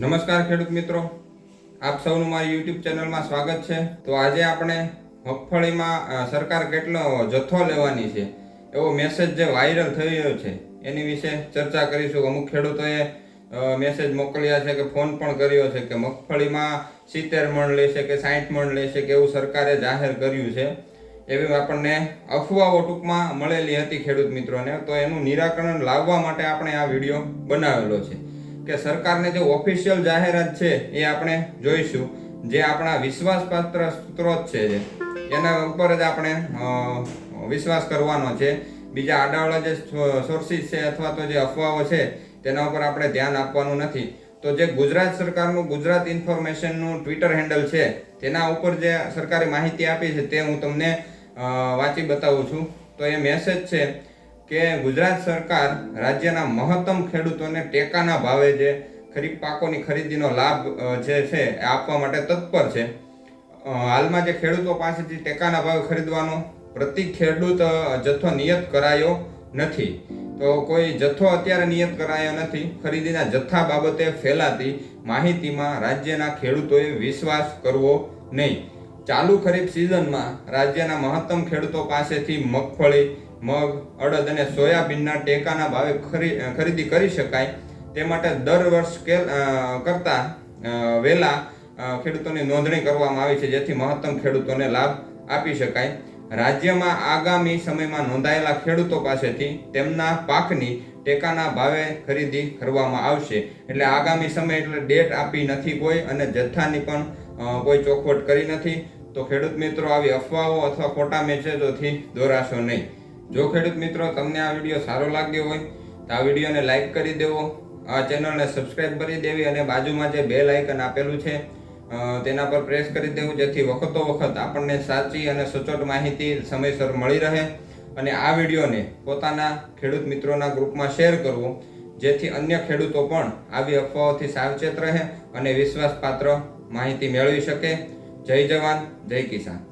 નમસ્કાર ખેડૂત મિત્રો. આપ સૌનું મારી યુટ્યુબ ચેનલમાં સ્વાગત છે. તો આજે આપણે મગફળીમાં સરકાર કેટલો જથ્થો લેવાની છે એવો મેસેજ જે વાયરલ થઈ રહ્યો છે, એની વિશે ચર્ચા કરીશું. અમુક ખેડૂતોએ મેસેજ મોકલ્યા છે કે ફોન પણ કર્યો છે કે મગફળીમાં સિત્તેર મણ લેશે કે સાઠ મણ લેશે કે એવું સરકારે જાહેર કર્યું છે. એવી આપણને અફવાઓ ટૂંકમાં મળેલી હતી ખેડૂત મિત્રોને. તો એનું નિરાકરણ લાવવા માટે આપણે આ વીડિયો બનાવેલો છે. કે સરકારને જે ઓફિશિયલ જાહેરાત છે એ આપણે જોઈશું, જે આપણા વિશ્વાસપાત્ર સ્ત્રોત છે એના ઉપર જ આપણે વિશ્વાસ કરવાનો છે. બીજા આડાવાળા જે સોર્સિસ છે અથવા તો જે અફવાઓ છે, તેના ઉપર આપણે ધ્યાન આપવાનું નથી. તો જે ગુજરાત સરકારનું ગુજરાત ઇન્ફોર્મેશનનું ટ્વિટર હેન્ડલ છે, તેના ઉપર જે સરકારે માહિતી આપી છે, તે હું તમને વાંચી બતાવું છું. તો એ મેસેજ છે કે ગુજરાત સરકાર રાજ્યના મહત્તમ ખેડૂતોને ટેકાના ભાવે જે ખરીફ પાકોની ખરીદીનો લાભ જે છે એ આપવા માટે તત્પર છે. હાલમાં જે ખેડૂતો પાસેથી ટેકાના ભાવે ખરીદવાનો પ્રતિ ખેડૂત જથ્થો નિયત કરાયો નથી. તો કોઈ જથ્થો અત્યારે નિયત કરાયો નથી. ખરીદીના જથ્થા બાબતે ફેલાતી માહિતીમાં રાજ્યના ખેડૂતોએ વિશ્વાસ કરવો નહીં. ચાલુ ખરીફ સિઝનમાં રાજ્યના મહત્તમ ખેડૂતો પાસેથી મગફળી મગ, અડદ અને સોયાબીનના ટેકાના ભાવે ખરી ખરીદી કરી શકાય. તે માટે દર વર્ષ કરતા વહેલા ખેડૂતોની નોંધણી કરવામાં આવી છે, જેથી મહત્તમ ખેડૂતોને લાભ આપી શકાય. રાજ્યમાં આગામી સમયમાં નોંધાયેલા ખેડૂતો પાસેથી તેમના પાકની ટેકાના ભાવે ખરીદી કરવામાં આવશે. એટલે આગામી સમય એટલે ડેટ આપી નથી કોઈ અને જથ્થાની પણ કોઈ ચોખવટ કરી નથી. તો ખેડૂત મિત્રો, આવી અફવાઓ અથવા ખોટા મેસેજોથી દોરાશો નહીં. જો ખેડૂત મિત્રો તમને આ વીડિયો સારો લાગ્યો હોય, તો આ વિડીયોને લાઇક કરી દેવો, આ ચેનલને સબસ્ક્રાઇબ કરી દેવી અને બાજુમાં જે બે લાઇકન આપેલું છે તેના પર પ્રેસ કરી દેવું, જેથી વખતો વખત આપણને સાચી અને સચોટ માહિતી સમયસર મળી રહે અને આ વિડીયોને પોતાના ખેડૂત મિત્રોના ગ્રુપમાં શેર કરવો, જેથી અન્ય ખેડૂતો પણ આવી અફવાઓથી સાવચેત રહે અને વિશ્વાસપાત્ર માહિતી મેળવી શકે. જય જવાન, જય કિસાન.